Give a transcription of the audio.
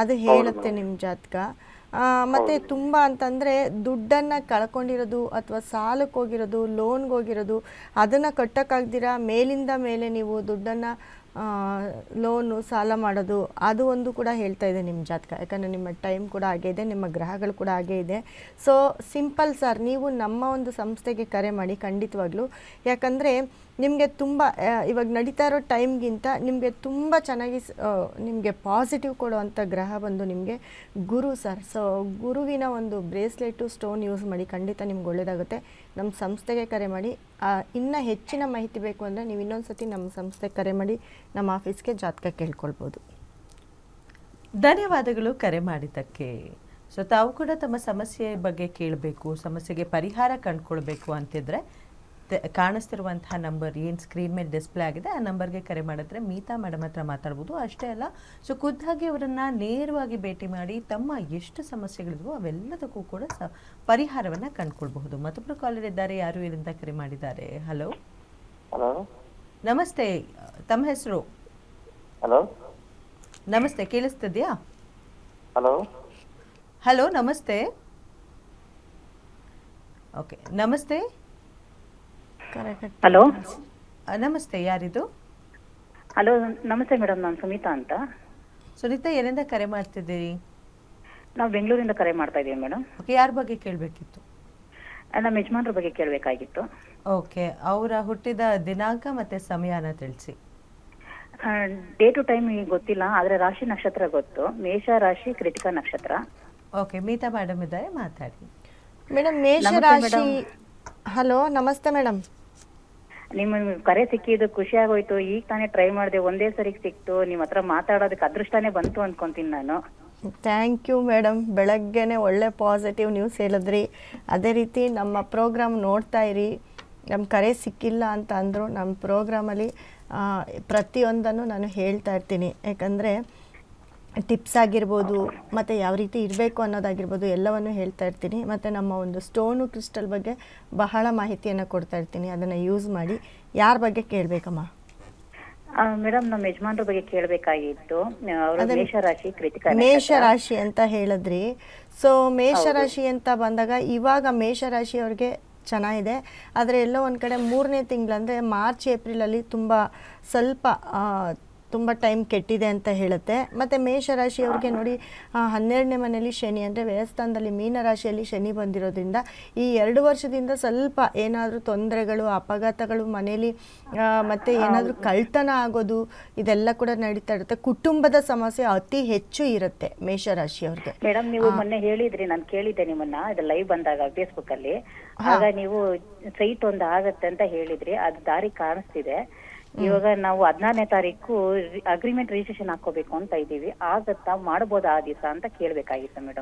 ಅದು ಹೇಳುತ್ತೆ ನಿಮ್ಮ ಜಾತಕ. ಮತ್ತೆ ತುಂಬ ಅಂತಂದರೆ ದುಡ್ಡನ್ನು ಕಳ್ಕೊಂಡಿರೋದು ಅಥವಾ ಸಾಲಕ್ಕೆ ಹೋಗಿರೋದು ಲೋನ್ಗೆ ಹೋಗಿರೋದು ಅದನ್ನು ಕಟ್ಟೋಕ್ಕಾಗ್ದಿರ? ಮೇಲಿಂದ ಮೇಲೆ ನೀವು ದುಡ್ಡನ್ನು ಲೋನು ಸಾಲ ಮಾಡೋದು ಅದು ಒಂದು ಕೂಡ ಹೇಳ್ತಾ ಇದೆ ನಿಮ್ಮ ಜಾತಕ. ಯಾಕಂದರೆ ನಿಮ್ಮ ಟೈಮ್ ಕೂಡ ಹಾಗೆ ಇದೆ ನಿಮ್ಮ ಗ್ರಹಗಳು ಕೂಡ ಹಾಗೆ ಇದೆ. ಸೊ ಸಿಂಪಲ್ ಸರ್ ನೀವು ನಮ್ಮ ಒಂದು ಸಂಸ್ಥೆಗೆ ಕರೆ ಮಾಡಿ ಖಂಡಿತವಾಗ್ಲೂ. ಯಾಕಂದರೆ ನಿಮಗೆ ತುಂಬ ಇವಾಗ ನಡೀತಾ ಇರೋ ಟೈಮ್ಗಿಂತ ನಿಮಗೆ ತುಂಬ ಚೆನ್ನಾಗಿ ನಿಮಗೆ ಪಾಸಿಟಿವ್ ಕೊಡುವಂಥ ಗ್ರಹ ಬಂದು ನಿಮಗೆ ಗುರು ಸರ್. ಸೊ ಗುರುವಿನ ಒಂದು ಬ್ರೇಸ್ಲೆಟು, ಸ್ಟೋನ್ ಯೂಸ್ ಮಾಡಿ ಖಂಡಿತ ನಿಮ್ಗೆ ಒಳ್ಳೆಯದಾಗುತ್ತೆ ನಮ್ಮ ಸಂಸ್ಥೆಗೆ ಕರೆ ಮಾಡಿ ಇನ್ನೂ ಹೆಚ್ಚಿನ ಮಾಹಿತಿ ಬೇಕು ಅಂದರೆ ನೀವು ಇನ್ನೊಂದು ಸತಿ ನಮ್ಮ ಸಂಸ್ಥೆಗೆ ಕರೆ ಮಾಡಿ, ನಮ್ಮ ಆಫೀಸ್ಗೆ ಜಾತಕ ಕೇಳ್ಕೊಳ್ಬೋದು. ಧನ್ಯವಾದಗಳು ಕರೆ ಮಾಡಿದ್ದಕ್ಕೆ. ಸೊ ತಾವು ಕೂಡ ತಮ್ಮ ಸಮಸ್ಯೆ ಬಗ್ಗೆ ಕೇಳಬೇಕು, ಸಮಸ್ಯೆಗೆ ಪರಿಹಾರ ಕಂಡುಕೊಳ್ಬೇಕು ಅಂತಿದ್ರೆ ಕಾಣಿಸ್ತಿರುವಂತಹ ನಂಬರ್ ಏನು ಸ್ಕ್ರೀನ್ ಮೇಲೆ ಡಿಸ್ಪ್ಲೇ ಆಗಿದೆ ಆ ನಂಬರ್ಗೆ ಕರೆ ಮಾಡಿದ್ರೆ ಮೀತಾ ಮೇಡಮ್ ಹತ್ರ ಮಾತಾಡ್ಬೋದು. ಅಷ್ಟೇ ಅಲ್ಲ ಸೊ ಖುದ್ದಾಗಿ ಅವರನ್ನು ನೇರವಾಗಿ ಭೇಟಿ ಮಾಡಿ ತಮ್ಮ ಎಷ್ಟು ಸಮಸ್ಯೆಗಳಿದ್ವೋ ಅವೆಲ್ಲದಕ್ಕೂ ಕೂಡ ಸ ಪರಿಹಾರವನ್ನು ಕಂಡುಕೊಳ್ಬಹುದು. ಮತ್ತೊಬ್ಬರು ಕಾಲರ್ ಇದ್ದಾರೆ ಯಾರು ಇಲ್ಲಿಂದ ಕರೆ ಮಾಡಿದ್ದಾರೆ? ಹಲೋ ಹಲೋ ನಮಸ್ತೆ. ತಮ್ಮ ಹೆಸರು? ಹಲೋ ನಮಸ್ತೆ ಕೇಳಿಸ್ತಿದ್ಯಾ? ಹಲೋ ಹಲೋ ನಮಸ್ತೆ. ಓಕೆ ನಮಸ್ತೆ. ಹಲೋ? ನಮಸ್ತೆ ಯಾರಿದು? ಹಲೋ ನಮಸ್ತೆ ಮೇಡಮ್ ನಾನು ಸುನೀತಾ ಅಂತ. ಸುನೀತಾ ಏನಿಂದ ಕರೆ ಮಾಡ್ತಿದ್ದೀರಿ? ನಾವು ಬೆಂಗಳೂರಿಂದ ಕರೆ ಮಾಡ್ತಾ ಇದ್ದೀವಿ ಮೇಡಮ್. ಓಕೆ ಯಾರ ಬಗ್ಗೆ ಕೇಳಬೇಕಿತ್ತು? ನಮ್ಮ ಯಜಮಾನ್ರ ಬಗ್ಗೆ ಕೇಳಬೇಕಾಗಿತ್ತು. ಓಕೆ ಅವರ ಹುಟ್ಟಿದ ದಿನಾಂಕ ಮತ್ತೆ ಸಮಯನ ತಿಳಿಸಿ. ಡೇ ಟು ಟೈಮ್ ಈಗ ಗೊತ್ತಿಲ್ಲ ಆದರೆ ರಾಶಿ ನಕ್ಷತ್ರ ಗೊತ್ತು. ಮೇಷ ರಾಶಿ ಕೃತಿಕ ನಕ್ಷತ್ರ. ಓಕೆ ಮೀತಾ ಮೇಡಮ್ ಇದ್ದಾರೆ ಮಾತಾಡಿ. ಮೇಡಮ್ ಮೇಷ ನಮಸ್ತೆ ರಾಶಿ. ಹಲೋ ನಮಸ್ತೆ ಮೇಡಮ್ ನಿಮ್ಮ ಕರೆ ಸಿಕ್ಕಿದ್ದು ಖುಷಿ ಆಗೋಯ್ತು. ಈಗ ತಾನೇ ಟ್ರೈ ಮಾಡಿದೆ, ಒಂದೇ ಸರಿ ಸಿಕ್ತು. ನಿಮ್ಮ ಹತ್ರ ಮಾತಾಡೋದಕ್ಕೆ ಅದೃಷ್ಟನೇ ಬಂತು ಅನ್ಕೊಂತೀನಿ ನಾನು. ಥ್ಯಾಂಕ್ ಯು ಮೇಡಮ್ ಬೆಳಗ್ಗೆನೆ ಒಳ್ಳೆ ಪಾಸಿಟಿವ್ ನ್ಯೂಸ್ ಹೇಳಿದ್ರಿ. ಅದೇ ರೀತಿ ನಮ್ಮ ಪ್ರೋಗ್ರಾಮ್ ನೋಡ್ತಾ ಇರಿ. ನಮ್ಮ ಕರೆ ಸಿಕ್ಕಿಲ್ಲ ಅಂತ ಅಂದರು ನಮ್ಮ ಪ್ರೋಗ್ರಾಮಲ್ಲಿ ಪ್ರತಿಯೊಂದನ್ನು ನಾನು ಹೇಳ್ತಾ ಇರ್ತೀನಿ. ಯಾಕಂದರೆ ಟಿಪ್ಸ್ ಆಗಿರ್ಬೋದು ಮತ್ತು ಯಾವ ರೀತಿ ಇರಬೇಕು ಅನ್ನೋದಾಗಿರ್ಬೋದು ಎಲ್ಲವನ್ನು ಹೇಳ್ತಾ ಇರ್ತೀನಿ. ಮತ್ತು ನಮ್ಮ ಒಂದು ಸ್ಟೋನು ಕ್ರಿಸ್ಟಲ್ ಬಗ್ಗೆ ಬಹಳ ಮಾಹಿತಿಯನ್ನು ಕೊಡ್ತಾ ಇರ್ತೀನಿ. ಅದನ್ನು ಯೂಸ್ ಮಾಡಿ. ಯಾರ ಬಗ್ಗೆ ಕೇಳಬೇಕಮ್ಮ? ಮೇಡಮ್ ನಮ್ಮ ಯಜಮಾನ್ರ ಬಗ್ಗೆ ಕೇಳಬೇಕಾಗಿತ್ತು. ಮೇಷರಾಶಿ ಅದೇ- ಮೇಷ ರಾಶಿ ಕೃತಿಕಾ ಮೇಷ ರಾಶಿ ಅಂತ ಹೇಳಿದ್ರಿ. ಸೊ ಮೇಷ ರಾಶಿ ಅಂತ ಬಂದಾಗ ಇವಾಗ ಮೇಷ ರಾಶಿಯವ್ರಿಗೆ ಚೆನ್ನಾಗಿದೆ. ಆದರೆ ಎಲ್ಲೋ ಒಂದು ಕಡೆ ಮೂರನೇ ತಿಂಗಳಂದರೆ ಮಾರ್ಚ್ ಏಪ್ರಿಲಲ್ಲಿ ತುಂಬ ಸ್ವಲ್ಪ ತುಂಬ ಟೈಮ್ ಕೆಟ್ಟಿದೆ ಅಂತ ಹೇಳುತ್ತೆ. ಮತ್ತು ಮೇಷರಾಶಿಯವ್ರಿಗೆ ನೋಡಿ ಹನ್ನೆರಡನೇ ಮನೆಯಲ್ಲಿ ಶನಿ ಅಂದರೆ ವ್ಯಯಸ್ಥಾನದಲ್ಲಿ ಮೀನರಾಶಿಯಲ್ಲಿ ಶನಿ ಬಂದಿರೋದ್ರಿಂದ ಈ ಎರಡು ವರ್ಷದಿಂದ ಸ್ವಲ್ಪ ಏನಾದರೂ ತೊಂದರೆಗಳು ಅಪಘಾತಗಳು ಮನೇಲಿ ಮತ್ತು ಏನಾದರೂ ಕಳ್ತನ ಆಗೋದು ಇದೆಲ್ಲ ಕೂಡ ನಡೀತಾ ಇರುತ್ತೆ. ಕುಟುಂಬದ ಸಮಸ್ಯೆ ಅತಿ ಹೆಚ್ಚು ಇರುತ್ತೆ ಮೇಷರಾಶಿಯವ್ರಿಗೆ. ಮೇಡಮ್ ನೀವು ಮೊನ್ನೆ ಹೇಳಿದ್ರಿ ನಾನು ಕೇಳಿದ್ದೆ ನಿಮ್ಮನ್ನ. ಇದು ಲೈವ್ ಬಂದಾಗ ಫೇಸ್ಬುಕ್ ಅಲ್ಲಿ. ಆಗ ನೀವು ಸೈಟ್ ಒಂದು ಆಗತ್ತೆ ಅಂತ ಹೇಳಿದ್ರಿ. ಅದು ದಾರಿ ಕಾಣಿಸ್ತಿದೆ. ಇವಾಗ ನಾವು ಹದಿನಾರನೇ ತಾರೀಕು ಅಗ್ರಿಮೆಂಟ್ ರಿಜಿಸ್ಟ್ರೇಷನ್ ಹಾಕೋಬೇಕು ಅಂತ ಇದ್ದೀವಿ. ಆಗತ್ತಾ ಮಾಡ್ಬೋದಾ ಆ ದಿವಸ ಅಂತ ಕೇಳ್ಬೇಕಾಗಿತ್ತು ಮೇಡಮ್